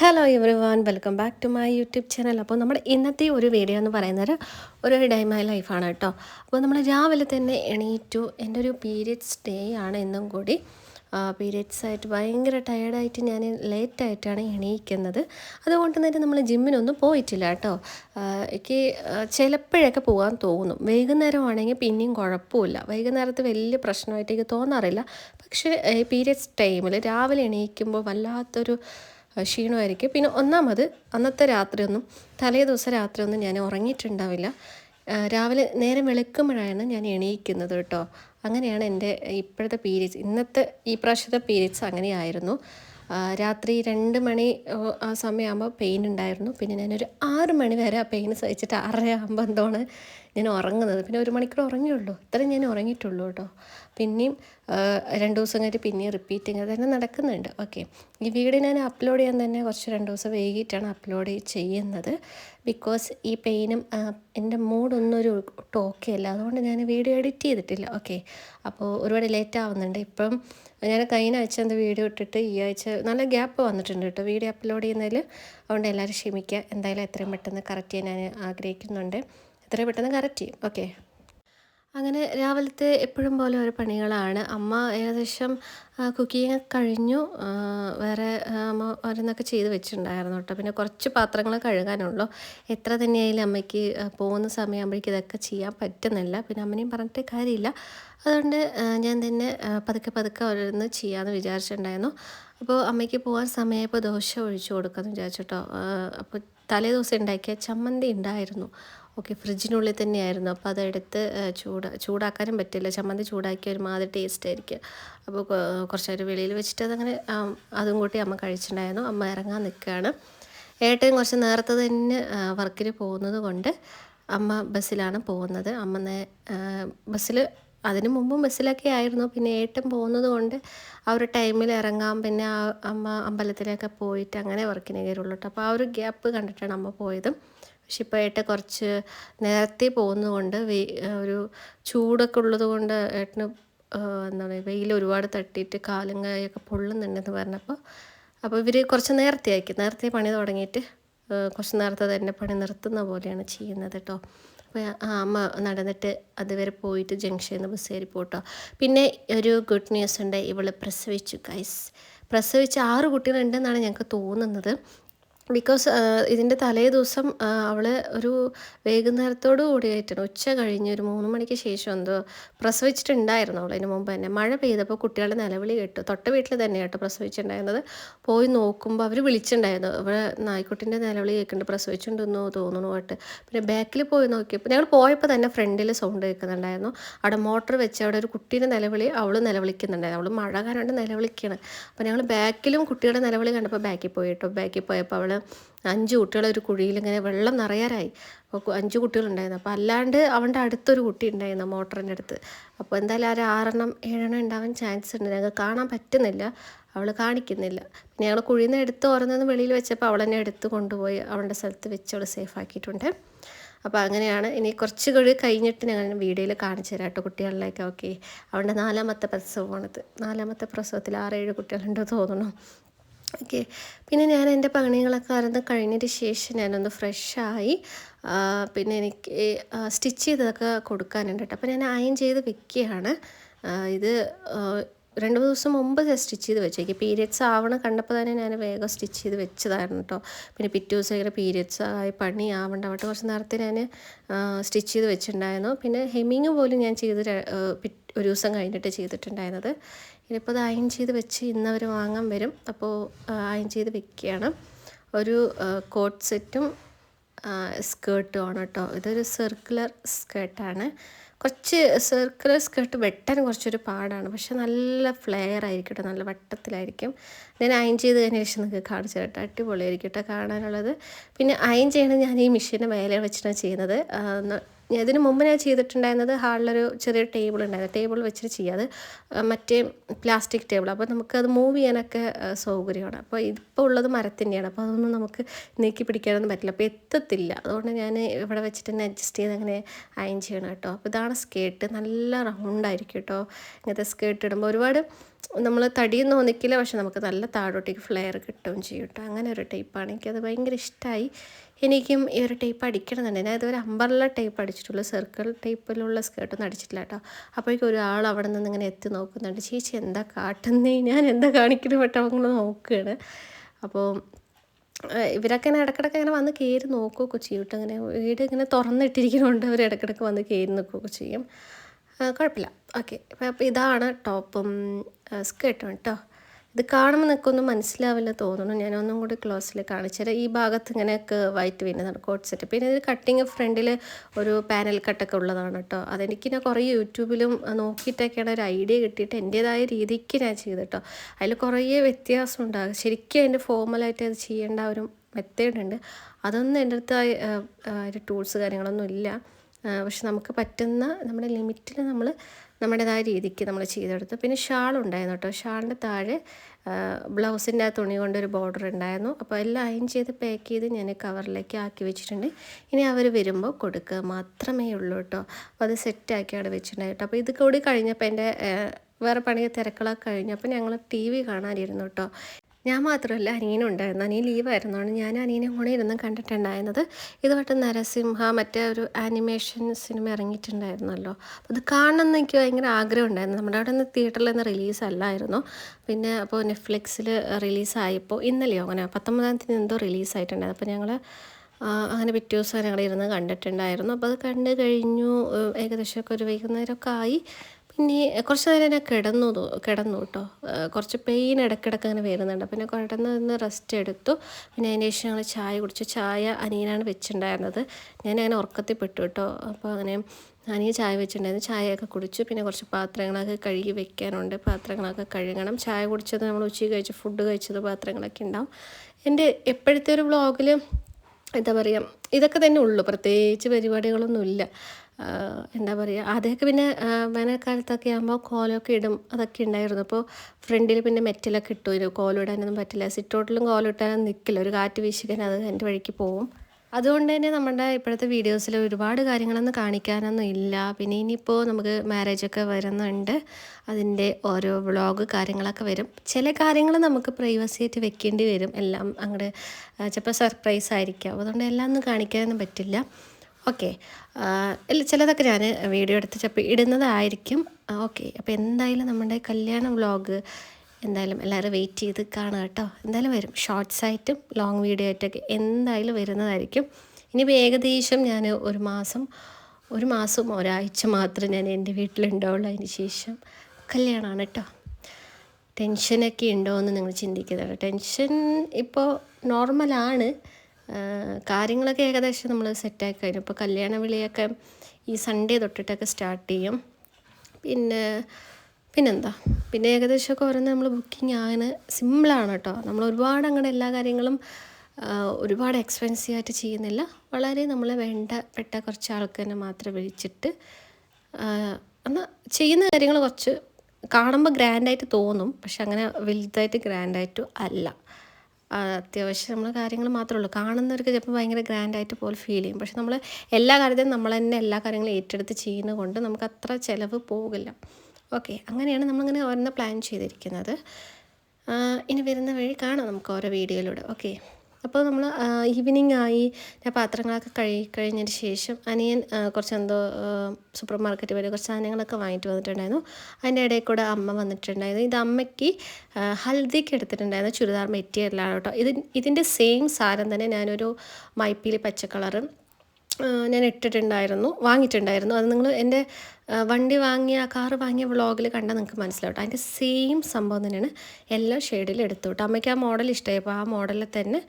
Hello everyone welcome back to my YouTube channel അപ്പോൾ നമ്മുടെ ഇന്നത്തെ ഒരു വീഡിയോ എന്ന് പറയുന്നത് ഒരു ഡേ മൈ ലൈഫാണ് കേട്ടോ. അപ്പോൾ നമ്മൾ രാവിലെ തന്നെ എണീറ്റു. എന്റെ ഒരു പീരിയഡ്സ് ഡേ ആണ് എന്നും കൂടി. പീരിയഡ്സ് ആയിട്ട് ഭയങ്കര ടയേർഡായിട്ട് ഞാൻ ലേറ്റായിട്ടാണ് എണീക്കുന്നത്. അതുകൊണ്ട് തന്നെ നമ്മൾ ജിമ്മിനൊന്നും പോയിട്ടില്ല കേട്ടോ. എനിക്ക് ചിലപ്പോഴൊക്കെ പോകാൻ തോന്നും. വൈകുന്നേരമാണെങ്കിൽ പിന്നെയും കുഴപ്പമില്ല. വൈകുന്നേരത്ത് വലിയ പ്രശ്നമായിട്ട് എനിക്ക് തോന്നാറില്ല. പക്ഷേ പീരിയഡ്സ് ടൈമിൽ രാവിലെ എണീക്കുമ്പോൾ വല്ലാത്തൊരു ക്ഷീണമായിരിക്കും. പിന്നെ ഒന്നാമത് അന്നത്തെ രാത്രിയൊന്നും തലേ ദിവസം രാത്രിയൊന്നും ഞാൻ ഉറങ്ങിയിട്ടുണ്ടാവില്ല. രാവിലെ നേരം വെളുക്കുമ്പോഴാണ് ഞാൻ എണീക്കുന്നത് കേട്ടോ. അങ്ങനെയാണ് എന്റെ ഇപ്പോഴത്തെ പീരീഡ്സ്. ഇന്നത്തെ ഈ പ്രാവശ്യത്തെ പീരീഡ്സ് അങ്ങനെയായിരുന്നു. രാത്രി രണ്ട് മണി ആ സമയമാകുമ്പോൾ പെയിൻ ഉണ്ടായിരുന്നു. പിന്നെ ഞാനൊരു ആറ് മണി വരെ ആ പെയിൻ സഹിച്ചിട്ട് ആറര ആകുമ്പോൾ എന്താണ് ഞാൻ ഉറങ്ങുന്നത് പിന്നെ ഒരു മണിക്കൂർ ഉറങ്ങിയുള്ളൂ ഇത്രയും ഞാൻ ഉറങ്ങിയിട്ടുള്ളൂ കേട്ടോ. പിന്നെയും രണ്ട് ദിവസം കഴിഞ്ഞിട്ട് പിന്നെയും റിപ്പീറ്റിങ് അത് തന്നെ നടക്കുന്നുണ്ട്. ഓക്കെ ഈ വീഡിയോ ഞാൻ അപ്ലോഡ് ചെയ്യാൻ തന്നെ കുറച്ച് രണ്ട് ദിവസം വൈകിട്ടാണ് അപ്ലോഡ് ചെയ്യുന്നത്. ബിക്കോസ് ഈ പെയിനും എന്റെ മൂഡൊന്നും ഒരു ടോക്കേ അല്ല അതുകൊണ്ട് ഞാൻ വീഡിയോ എഡിറ്റ് ചെയ്തിട്ടില്ല. ഓക്കെ അപ്പോൾ ഒരുപാട് ലേറ്റ് ആവുന്നുണ്ട്. ഇപ്പം ഞാൻ കഴിഞ്ഞ ആഴ്ച എന്ത് വീഡിയോ ഇട്ടിട്ട് ഈ ആഴ്ച നല്ല ഗ്യാപ്പ് വന്നിട്ടുണ്ട് കേട്ടോ. വീഡിയോ അപ്ലോഡ് ചെയ്യുന്നതിൽ അതുകൊണ്ട് എല്ലാവരും ക്ഷമിക്കുക. എന്തായാലും എത്രയും പെട്ടെന്ന് കറക്റ്റ് ചെയ്യാൻ ഞാൻ ആഗ്രഹിക്കുന്നുണ്ട്. എത്രയും പെട്ടെന്ന് കറക്റ്റ് ചെയ്യും. ഓക്കെ അങ്ങനെ രാവിലത്തെ എപ്പോഴും പോലെ ഓരോ പണികളാണ്. അമ്മ ഏകദേശം കുക്കിങ് കഴിഞ്ഞു. വേറെ അമ്മ ഓരോന്നൊക്കെ ചെയ്ത് വെച്ചിട്ടുണ്ടായിരുന്നു കേട്ടോ. പിന്നെ കുറച്ച് പാത്രങ്ങൾ കഴുകാനുള്ളൂ. എത്ര തന്നെയായാലും അമ്മയ്ക്ക് പോകുന്ന സമയമാകുമ്പോഴേക്കും ഇതൊക്കെ ചെയ്യാൻ പറ്റുന്നില്ല. പിന്നെ അമ്മനെയും പറഞ്ഞിട്ട് കാര്യമില്ല. അതുകൊണ്ട് ഞാൻ തന്നെ പതുക്കെ പതുക്കെ ഓരോന്ന് ചെയ്യാമെന്ന് വിചാരിച്ചിട്ടുണ്ടായിരുന്നു. അപ്പോൾ അമ്മയ്ക്ക് പോകാൻ സമയമായപ്പോൾ ദോശ ഒഴിച്ചു കൊടുക്കാമെന്ന് വിചാരിച്ചിട്ടോ അപ്പോൾ തലേ ദിവസം ഉണ്ടാക്കിയ ചമ്മന്തി ഉണ്ടായിരുന്നു. ഓക്കെ ഫ്രിഡ്ജിനുള്ളിൽ തന്നെയായിരുന്നു. അപ്പോൾ അതെടുത്ത് ചൂട് ചൂടാക്കാനും പറ്റില്ല. ചമ്മന്തി ചൂടാക്കിയ ഒരുമാതിരി ടേസ്റ്റ് ആയിരിക്കും. അപ്പോൾ കുറച്ച് നേരം വെളിയിൽ വെച്ചിട്ട് അതങ്ങനെ അതും കൂട്ടി അമ്മ കഴിച്ചിട്ടുണ്ടായിരുന്നു. അമ്മ ഇറങ്ങാൻ നിൽക്കുകയാണ്. ഏട്ടൻ കുറച്ച് നേരത്തെ തന്നെ വർക്കിന് പോകുന്നത് കൊണ്ട് അമ്മ ബസ്സിലാണ് പോകുന്നത്. അമ്മ നേ ബസ്സിൽ അതിന് മുമ്പും ബസ്സിലൊക്കെ ആയിരുന്നു. പിന്നെ ഏട്ടൻ പോകുന്നത് കൊണ്ട് ആ ഒരു ടൈമിൽ ഇറങ്ങാം പിന്നെ അമ്മ അമ്പലത്തിലൊക്കെ പോയിട്ട് അങ്ങനെ വർക്കിന് കയറുള്ളൂ കേട്ടോ. അപ്പോൾ ആ ഒരു ഗ്യാപ്പ് കണ്ടിട്ടാണ് അമ്മ പോയത്. പക്ഷെ ഇപ്പോൾ ഏട്ട കുറച്ച് നേരത്തെ പോകുന്നതുകൊണ്ട് വെയി ഒരു ചൂടൊക്കെ ഉള്ളത് കൊണ്ട് ഏട്ടന് എന്താ പറയുക വെയിൽ ഒരുപാട് തട്ടിയിട്ട് കാലും കൈയൊക്കെ പൊള്ളുന്നുണ്ടെന്ന് പറഞ്ഞപ്പോൾ അപ്പോൾ ഇവർ കുറച്ച് നേരത്തെ ആക്കി. നേരത്തെ പണി തുടങ്ങിയിട്ട് കുറച്ച് നേരത്തെ തന്നെ പണി നിർത്തുന്ന പോലെയാണ് ചെയ്യുന്നത് കേട്ടോ. അപ്പോൾ ആ അമ്മ നടന്നിട്ട് അതുവരെ പോയിട്ട് ജംഗ്ഷനിൽ നിന്ന് ബസ് കയറി പോട്ടോ. പിന്നെ ഒരു ഗുഡ് ന്യൂസ് ഉണ്ട്. ഇവൾ പ്രസവിച്ചു ഗൈസ്. പ്രസവിച്ച് ആറ് കുട്ടികളുണ്ടെന്നാണ് ഞങ്ങൾക്ക് തോന്നുന്നത്. ബിക്കോസ് ഇതിന്റെ തലേ ദിവസം അവൾ ഒരു വൈകുന്നേരത്തോടു കൂടിയായിട്ടാണ്. ഉച്ച കഴിഞ്ഞ് ഒരു മൂന്ന് മണിക്ക് ശേഷം എന്തോ പ്രസവിച്ചിട്ടുണ്ടായിരുന്നു അവൾ അതിന് മുമ്പ് തന്നെ മഴ പെയ്തപ്പോൾ കുട്ടികളുടെ നിലവിളി കേട്ടു. തൊട്ട വീട്ടിൽ തന്നെ കേട്ടോ പ്രസവിച്ചിട്ടുണ്ടായിരുന്നത്. പോയി നോക്കുമ്പോൾ അവർ വിളിച്ചിട്ടുണ്ടായിരുന്നു. അവിടെ നായ്ക്കുട്ടിന്റെ നിലവിളി കേൾക്കുന്നുണ്ട്. പ്രസവിച്ചിട്ടുണ്ടെന്ന് തോന്നുന്നു ആയിട്ട് പിന്നെ ബാക്കിൽ പോയി നോക്കിയപ്പോൾ ഞങ്ങൾ പോയപ്പോൾ തന്നെ ഫ്രണ്ടിൽ സൗണ്ട് കേൾക്കുന്നുണ്ടായിരുന്നു. അവിടെ മോട്ടർ വെച്ച് അവിടെ ഒരു കുട്ടീന്റെ നിലവിളി അവൾ നിലവിളിക്കുന്നുണ്ടായിരുന്നു. അവൾ മഴ കാരണം നിലവിളിക്കുകയാണ് അപ്പോൾ ഞങ്ങൾ ബാക്കിലും കുട്ടികളുടെ നിലവിളി കണ്ടപ്പോൾ ബാക്കിൽ പോയി കേട്ടോ. ബാക്കിൽ പോയപ്പോൾ അവൾ അഞ്ച് കുട്ടികൾ ഒരു കുഴിയിൽ ഇങ്ങനെ വെള്ളം നിറയാറായി. അപ്പോൾ അഞ്ച് കുട്ടികളുണ്ടായിരുന്നു. അപ്പോൾ അല്ലാണ്ട് അവന്റെ അടുത്തൊരു കുട്ടി ഉണ്ടായിരുന്നു മോട്ടറിന്റെ അടുത്ത്. അപ്പോൾ എന്തായാലും ഒരു ആറെണ്ണം ഏഴെണ്ണം ഉണ്ടാവാൻ ചാൻസ് ഉണ്ട്. ഞങ്ങൾക്ക് കാണാൻ പറ്റുന്നില്ല. അവൾ കാണിക്കുന്നില്ല. പിന്നെ ഞങ്ങൾ കുഴിയിൽ നിന്ന് എടുത്ത് ഓരോന്ന് വെളിയിൽ വെച്ചപ്പോൾ അവൾ എന്നെ എടുത്ത് കൊണ്ടുപോയി അവളുടെ സ്ഥലത്ത് വെച്ച് അവൾ സേഫ് ആക്കിയിട്ടുണ്ട്. അപ്പോൾ അങ്ങനെയാണ്. ഇനി കുറച്ച് കൂടി കഴിഞ്ഞിട്ട് ഞങ്ങൾ വീഡിയോയിൽ കാണിച്ചു തരാം കേട്ടോ കുട്ടികളിലേക്ക്. ഓക്കെ. അവളുടെ നാലാമത്തെ പ്രസവമാണിത്. നാലാമത്തെ പ്രസവത്തിൽ ആറേഴ് കുട്ടികളുണ്ടോ തോന്നുന്നു. ഓക്കെ പിന്നെ ഞാൻ എന്റെ പണികളൊക്കെ അറന്ന് കഴിഞ്ഞതിന് ശേഷം ഞാനൊന്ന് ഫ്രഷായി. പിന്നെ എനിക്ക് സ്റ്റിച്ച് ചെയ്തതൊക്കെ കൊടുക്കാനുണ്ട് കേട്ടോ. അപ്പോൾ ഞാൻ അയൺ ചെയ്ത് വെക്കുകയാണ്. ഇത് രണ്ട് മൂന്ന് ദിവസം മുമ്പ് ഞാൻ സ്റ്റിച്ച് ചെയ്ത് വെച്ചേക്ക്. പീരിയഡ്സ് ആവണ കണ്ടപ്പോൾ തന്നെ ഞാൻ വേഗം സ്റ്റിച്ച് ചെയ്ത് വെച്ചതായിരുന്നു കേട്ടോ. പിന്നെ പിറ്റേ ദിവസം ഇങ്ങനെ പീരിയഡ്സ് ആയി പണി ആവണ്ട അവിടെ കുറച്ച് നേരത്തെ ഞാൻ സ്റ്റിച്ച് ചെയ്ത് വെച്ചിട്ടുണ്ടായിരുന്നു. പിന്നെ ഹെമ്മിങ് പോലും ഞാൻ ചെയ്ത് ഒരു ദിവസം കഴിഞ്ഞിട്ട് ചെയ്തിട്ടുണ്ടായിരുന്നത്. ഇനിയിപ്പോൾ അത് അയൺ ചെയ്ത് വെച്ച് ഇന്ന് അവർ വാങ്ങാൻ വരും. അപ്പോൾ അയൺ ചെയ്ത് വെക്കുകയാണ്. ഒരു കോട്ട് സെറ്റും സ്കേർട്ടും ആണ് കേട്ടോ. ഇതൊരു സർക്കുലർ സ്കേർട്ടാണ്. കുറച്ച് സർക്കുലർ സ്കേർട്ട് വെട്ടാൻ കുറച്ചൊരു പാടാണ്. പക്ഷെ നല്ല ഫ്ലെയർ ആയിരിക്കും കേട്ടോ. നല്ല വട്ടത്തിലായിരിക്കും. ഞാൻ അയൺ ചെയ്ത് കഴിഞ്ഞ ശേഷം നിങ്ങൾക്ക് കാണിച്ചു കേട്ടോ. അടിപൊളിയായിരിക്കും കേട്ടോ കാണാനുള്ളത്. പിന്നെ അയൺ ചെയ്യണത് ഞാൻ ഈ മെഷീന്റെ മേലെ വെച്ചിട്ടാണ് ചെയ്യുന്നത്. ഇതിന് മുമ്പ് ഞാൻ ചെയ്തിട്ടുണ്ടായിരുന്നത് ഹാളിലൊരു ചെറിയ ടേബിൾ ഉണ്ടായിരുന്നു. ടേബിൾ വെച്ചിട്ട് ചെയ്യാതെ മറ്റേ പ്ലാസ്റ്റിക് ടേബിൾ അപ്പോൾ നമുക്കത് മൂവ് ചെയ്യാനൊക്കെ സൗകര്യമാണ്. അപ്പോൾ ഇപ്പോൾ ഉള്ളത് മരത്തിന്റെയാണ് അപ്പോൾ അതൊന്നും നമുക്ക് നീക്കി പിടിക്കാനൊന്നും പറ്റില്ല. അപ്പോൾ എത്തത്തില്ല. അതുകൊണ്ട് ഞാൻ ഇവിടെ വെച്ചിട്ട് തന്നെ അഡ്ജസ്റ്റ് ചെയ്ത് അങ്ങനെ അയൺ ചെയ്യണം കേട്ടോ. അപ്പോൾ ഇതാണ് സ്കേർട്ട് നല്ല റൗണ്ടായിരിക്കും കേട്ടോ. ഇങ്ങനത്തെ സ്കേർട്ട് ഇടുമ്പോൾ ഒരുപാട് നമ്മൾ തടിയൊന്നും ഒന്നിക്കില്ല പക്ഷെ നമുക്ക് നല്ല താഴോട്ടേക്ക് ഫ്ലെയർ കിട്ടുകയും ചെയ്യും കേട്ടോ. അങ്ങനെ ഒരു ടൈപ്പാണ് എനിക്കത് ഭയങ്കര ഇഷ്ടമായി എനിക്കും ഈ ഒരു ടൈപ്പ് അടിക്കണമെന്നുണ്ട്. ഞാൻ ഇതുവരെ അമ്പർല ടൈപ്പ് അടിച്ചിട്ടുള്ളൂ സർക്കിൾ ടൈപ്പിലുള്ള സ്കേർട്ടൊന്നും അടിച്ചിട്ടില്ല കേട്ടോ. അപ്പോഴേക്കും ഒരാൾ അവിടെ നിന്ന് ഇങ്ങനെ എത്തി നോക്കുന്നുണ്ട്. ചേച്ചി എന്താ കാട്ടുന്നേ? ഞാൻ എന്താ കാണിക്കുന്നത് പെട്ടോ അവങ്ങൾ നോക്കുകയാണ്. അപ്പോൾ ഇവരൊക്കെ ഇങ്ങനെ ഇടയ്ക്കിടയ്ക്ക് അങ്ങനെ വന്ന് കയറി നോക്കുകയൊക്കെ ചെയ്യും കേട്ടോ. അങ്ങനെ വീട് ഇങ്ങനെ തുറന്നിട്ടിരിക്കുന്നതുകൊണ്ട് അവർ ഇടയ്ക്കിടയ്ക്ക് വന്ന് കയറി നിൽക്കുകയൊക്കെ ചെയ്യും. കുഴപ്പമില്ല. ഓക്കെ. അപ്പോൾ ഇതാണ് ടോപ്പും സ്കേർട്ടും കേട്ടോ ഇത് കാണുമ്പോൾ നിൽക്കൊന്നും മനസ്സിലാവില്ല തോന്നുന്നു. ഞാൻ ഒന്നും കൂടി ക്ലോസിൽ കാണിച്ചുതരാം ഈ ഭാഗത്ത് ഇങ്ങനെയൊക്കെ വൈറ്റ് വീണതാണ് കോട്ട് സെറ്റ് പിന്നെ ഇത് കട്ടിങ് ഫ്രണ്ടിൽ ഒരു പാനൽ കട്ടൊക്കെ ഉള്ളതാണ് കേട്ടോ അതെനിക്ക് ഞാൻ കുറേ യൂട്യൂബിലും നോക്കിയിട്ടൊക്കെയാണ് ഒരു ഐഡിയ കിട്ടിയിട്ട് എന്റേതായ രീതിക്ക് ഞാൻ ചെയ്തു കേട്ടോ അതിൽ കുറേ വ്യത്യാസം ഉണ്ടാകും. ശരിക്കും അതിന്റെ ഫോർമലായിട്ട് അത് ചെയ്യേണ്ട ഒരു മെത്തേഡ് ഉണ്ട്. അതൊന്നും എന്റെ അടുത്ത് ടൂൾസ് കാര്യങ്ങളൊന്നും ഇല്ല. പക്ഷെ നമുക്ക് പറ്റുന്ന നമ്മുടെ ലിമിറ്റിൽ നമ്മൾ നമ്മുടേതായ രീതിക്ക് നമ്മൾ ചെയ്തെടുത്തു. പിന്നെ ഷാൾ ഉണ്ടായിരുന്നു കേട്ടോ. ഷാളിന്റെ താഴെ ബ്ലൗസിന്റെ ആ തുണി കൊണ്ടൊരു ബോർഡർ ഉണ്ടായിരുന്നു. അപ്പോൾ എല്ലാം അയൺ ചെയ്ത് പാക്ക് ചെയ്ത് ഞാൻ കവറിലേക്ക് ആക്കി വെച്ചിട്ടുണ്ട്. ഇനി അവർ വരുമ്പോൾ കൊടുക്കുക മാത്രമേ ഉള്ളൂ കേട്ടോ. അപ്പോൾ അത് സെറ്റാക്കി അവിടെ വെച്ചിട്ടുണ്ടായിട്ടോ അപ്പോൾ ഇത് കൂടി കഴിഞ്ഞപ്പോൾ എന്റെ വേറെ പണി തിരക്കളൊക്കെ കഴിഞ്ഞപ്പോൾ ഞങ്ങൾ ടി വി കാണാനിരുന്നു കേട്ടോ. ഞാൻ മാത്രമല്ല അനിയനും ഉണ്ടായിരുന്നു. അനിയൻ ലീവായിരുന്നതുകൊണ്ട് ഞാൻ അനിയനും കൂടെ ഇരുന്ന് കണ്ടിട്ടുണ്ടായിരുന്നത്. ഇതുമായിട്ട് നരസിംഹ മറ്റേ ഒരു ആനിമേഷൻ സിനിമ ഇറങ്ങിയിട്ടുണ്ടായിരുന്നല്ലോ. അത് കാണണമെന്ന് എനിക്ക് ഭയങ്കര ആഗ്രഹം ഉണ്ടായിരുന്നു നമ്മുടെ അവിടെ നിന്ന് തിയേറ്ററിൽ റിലീസ് അല്ലായിരുന്നു. പിന്നെ അപ്പോൾ നെറ്റ്ഫ്ലിക്സിൽ റിലീസായപ്പോൾ ഇന്നലെയോ അങ്ങനെ പത്തൊമ്പതാം തീയതി എന്തോ റിലീസായിട്ടുണ്ടായിരുന്നു അപ്പോൾ ഞങ്ങൾ അങ്ങനെ പിറ്റേ ദിവസം ഞങ്ങൾ ഇരുന്ന് കണ്ടിട്ടുണ്ടായിരുന്നു. അപ്പോൾ അത് കണ്ടു കഴിഞ്ഞു. ഏകദേശമൊക്കെ ഒരു വൈകുന്നേരമൊക്കെ ആയി. പിന്നെ കുറച്ച് നേരം ഞാൻ കിടന്നു കിടന്നു കേട്ടോ. കുറച്ച് പെയിൻ ഇടയ്ക്കിടയ്ക്ക് അങ്ങനെ വരുന്നുണ്ട്. പിന്നെ കിടന്ന് നിന്ന് റെസ്റ്റ് എടുത്തു. പിന്നെ അതിന് ശേഷം ഞങ്ങൾ ചായ കുടിച്ചു. ചായ അനിയനാണ് വെച്ചിട്ടുണ്ടായിരുന്നത്. ഞാൻ അങ്ങനെ ഉറക്കത്തിൽ പെട്ടു കേട്ടോ. അപ്പോൾ അങ്ങനെ അനിയൻ ചായ വെച്ചിട്ടുണ്ടായിരുന്നു. ചായയൊക്കെ കുടിച്ചു. പിന്നെ കുറച്ച് പാത്രങ്ങളൊക്കെ കഴുകി വെക്കാനുണ്ട്. പാത്രങ്ങളൊക്കെ കഴുകണം. ചായ കുടിച്ചത് നമ്മൾ ഉച്ചയ്ക്ക് കഴിച്ച് ഫുഡ് കഴിച്ചത് പാത്രങ്ങളൊക്കെ ഉണ്ടാവും. എന്റെ എപ്പോഴത്തെ ഒരു വ്ളോഗിൽ എന്താ പറയുക ഇതൊക്കെ തന്നെ ഉള്ളൂ. പ്രത്യേകിച്ച് പരിപാടികളൊന്നുമില്ല. എന്താ പറയുക ആദ്യമൊക്കെ പിന്നെ വേനൽക്കാലത്തൊക്കെ ആകുമ്പോൾ കോലമൊക്കെ ഇടും അതൊക്കെ ഉണ്ടായിരുന്നു അപ്പോൾ ഫ്രണ്ടിൽ പിന്നെ മെറ്റലൊക്കെ ഇട്ടു. ഇത് കോലം ഇടാനൊന്നും പറ്റില്ല. സിറ്റൗട്ടിലും കോലം ഇട്ടാനൊന്നും നിൽക്കില്ല ഒരു കാറ്റ് വീശിക്കാൻ അത് എന്റെ വഴിക്ക് പോവും. അതുകൊണ്ട് തന്നെ നമ്മുടെ ഇപ്പോഴത്തെ വീഡിയോസിൽ ഒരുപാട് കാര്യങ്ങളൊന്നും കാണിക്കാനൊന്നും ഇല്ല. പിന്നെ ഇനിയിപ്പോൾ നമുക്ക് മാരേജൊക്കെ വരുന്നുണ്ട്. അതിന്റെ ഓരോ വ്ളോഗ് കാര്യങ്ങളൊക്കെ വരും. ചില കാര്യങ്ങൾ നമുക്ക് പ്രൈവസി ആയിട്ട് വെക്കേണ്ടി വരും. എല്ലാം അങ്ങോട്ട് ചിലപ്പോൾ സർപ്രൈസ് ആയിരിക്കാം. അതുകൊണ്ട് എല്ലാം ഒന്നും കാണിക്കാനൊന്നും പറ്റില്ല. ഓക്കെ. ഇല്ല ചിലതൊക്കെ ഞാൻ വീഡിയോ എടുത്ത് ചപ്പ് ഇടുന്നതായിരിക്കും. ഓക്കെ. അപ്പോൾ എന്തായാലും നമ്മുടെ കല്യാണ വ്ളോഗ് എന്തായാലും എല്ലാവരും വെയിറ്റ് ചെയ്ത് കാണുക കേട്ടോ. എന്തായാലും വരും. ഷോർട്സ് ആയിട്ടും ലോങ് വീഡിയോ ആയിട്ടൊക്കെ എന്തായാലും വരുന്നതായിരിക്കും. ഇനി ഏകദേശം ഞാൻ ഒരു മാസം ഒരു മാസം ഒരാഴ്ച മാത്രം ഞാൻ എന്റെ വീട്ടിലുണ്ടാവുള്ളൂ അതിന് ശേഷം കല്യാണമാണ് കേട്ടോ. ടെൻഷനൊക്കെ ഉണ്ടോ എന്ന് നിങ്ങൾ ചിന്തിക്കുന്നത് ടെൻഷൻ ഇപ്പോൾ നോർമലാണ് കാര്യങ്ങളൊക്കെ ഏകദേശം നമ്മൾ സെറ്റാക്കി കഴിഞ്ഞു. ഇപ്പോൾ കല്യാണ വിളിയൊക്കെ ഈ സൺഡേ തൊട്ടിട്ടൊക്കെ സ്റ്റാർട്ട് ചെയ്യും. പിന്നെ പിന്നെന്താ? പിന്നെ ഏകദേശമൊക്കെ ഓരോന്ന് നമ്മൾ ബുക്കിംഗ് ആണ് സിമ്പിളാണ് കേട്ടോ നമ്മൾ ഒരുപാട് അങ്ങനെ എല്ലാ കാര്യങ്ങളും ഒരുപാട് എക്സ്പെൻസീവ് ആയിട്ട് ചെയ്യുന്നില്ല. വളരെ നമ്മളെ വേണ്ടപ്പെട്ട കുറച്ച് ആൾക്കാരെ മാത്രം വിളിച്ചിട്ട് എന്നാൽ ചെയ്യുന്ന കാര്യങ്ങൾ കുറച്ച് കാണുമ്പോൾ ഗ്രാൻഡായിട്ട് തോന്നും. പക്ഷെ അങ്ങനെ വലുതായിട്ട് ഗ്രാൻഡായിട്ടും അല്ല. അത്യാവശ്യം നമ്മൾ കാര്യങ്ങൾ മാത്രമേ ഉള്ളൂ. കാണുന്നവർക്ക് ചിലപ്പോൾ ഭയങ്കര ഗ്രാൻഡായിട്ട് പോലെ ഫീൽ ചെയ്യും. പക്ഷെ നമ്മൾ എല്ലാ കാര്യത്തിലും നമ്മൾ തന്നെ എല്ലാ കാര്യങ്ങളും ഏറ്റെടുത്ത് ചെയ്യുന്നത് കൊണ്ട് നമുക്ക് അത്ര ചിലവ് പോകില്ല. ഓക്കെ അങ്ങനെയാണ് നമ്മളിങ്ങനെ ഓരോന്ന് പ്ലാൻ ചെയ്തിരിക്കുന്നത്. ഇനി വരുന്ന വഴി കാണാം നമുക്ക് ഓരോ വീഡിയോയിലൂടെ ഓക്കെ അപ്പോൾ നമ്മൾ ഈവനിങ് ആയി ഞാൻ പാത്രങ്ങളൊക്കെ കഴുകി കഴിഞ്ഞതിന് ശേഷം അനിയൻ കുറച്ച് എന്തോ സൂപ്പർ മാർക്കറ്റ് വരെ കുറച്ച് സാധനങ്ങളൊക്കെ വാങ്ങിയിട്ട് വന്നിട്ടുണ്ടായിരുന്നു. അതിന്റെ ഇടയിൽ കൂടെ അമ്മ വന്നിട്ടുണ്ടായിരുന്നു. ഇത് അമ്മയ്ക്ക് ഹൽദിക്ക് എടുത്തിട്ടുണ്ടായിരുന്നു. ചുരിദാർ മെറ്റീരിയലാണ് കേട്ടോ. ഇത് ഇതിന്റെ സെയിം സാധനം തന്നെ ഞാനൊരു മൈപ്പിൽ പച്ച കളറും ഞാൻ ഇട്ടിട്ടുണ്ടായിരുന്നു വാങ്ങിയിട്ടുണ്ടായിരുന്നു. അത് നിങ്ങൾ എന്റെ വണ്ടി വാങ്ങിയ കാറ് വാങ്ങിയ വ്ളോഗിൽ കണ്ടാൽ നിങ്ങൾക്ക് മനസ്സിലാവും. അതിന്റെ സെയിം സംഭവം തന്നെയാണ് എല്ലാ ഷെയ്ഡിലും എടുത്തു കേട്ടോ അമ്മയ്ക്ക് ആ മോഡൽ ഇഷ്ടമായി അപ്പോൾ ആ മോഡലിൽ തന്നെ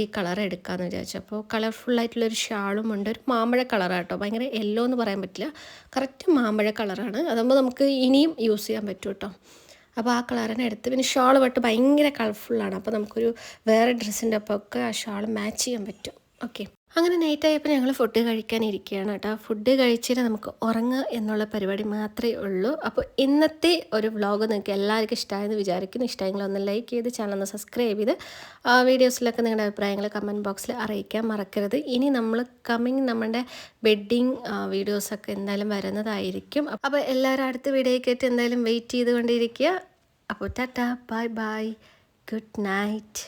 ഈ കളർ എടുക്കാമെന്ന് വിചാരിച്ചു. അപ്പോൾ കളർഫുൾ ആയിട്ടുള്ളൊരു ഷാളും ഉണ്ട്. ഒരു മാമ്പഴ കളറാണ് ഭയങ്കര യെല്ലോ എന്ന് പറയാൻ പറ്റില്ല. കറക്റ്റ് മാമ്പഴ കളറാണ് അതാകുമ്പോൾ നമുക്ക് ഇനിയും യൂസ് ചെയ്യാൻ പറ്റും കേട്ടോ. അപ്പോൾ ആ കളറിനെ എടുത്ത് പിന്നെ ഷാൾ പട്ട് ഭയങ്കര കളർഫുള്ളാണ് അപ്പോൾ നമുക്കൊരു വേറെ ഡ്രസ്സിന്റെ ഒപ്പമൊക്കെ ആ ഷാൾ മാച്ച് ചെയ്യാൻ പറ്റും. ഓക്കെ അങ്ങനെ നൈറ്റ് ആയപ്പോൾ ഞങ്ങൾ ഫുഡ് കഴിക്കാനിരിക്കുകയാണ് കേട്ടോ ഫുഡ് കഴിച്ചിട്ട് നമുക്ക് ഉറങ്ങുക എന്നുള്ള പരിപാടി മാത്രമേ ഉള്ളൂ. അപ്പോൾ ഇന്നത്തെ ഒരു വ്ളോഗ് നിങ്ങൾക്ക് എല്ലാവർക്കും ഇഷ്ടമായെന്ന് വിചാരിക്കുന്നു. ഇഷ്ടമെങ്കിൽ ഒന്ന് ലൈക്ക് ചെയ്ത് ചാനൽ ഒന്ന് സബ്സ്ക്രൈബ് ചെയ്ത് വീഡിയോസിലൊക്കെ നിങ്ങളുടെ അഭിപ്രായങ്ങൾ കമന്റ് ബോക്സിൽ അറിയിക്കാൻ മറക്കരുത്. ഇനി നമ്മൾ കമ്മിങ് നമ്മുടെ വെഡ്ഡിങ് വീഡിയോസൊക്കെ എന്തായാലും വരുന്നതായിരിക്കും. അപ്പോൾ എല്ലാവരും അടുത്ത വീഡിയോയ്ക്കായിട്ട് എന്തായാലും വെയിറ്റ് ചെയ്തുകൊണ്ടിരിക്കുക. അപ്പോൾ tata bye bye good night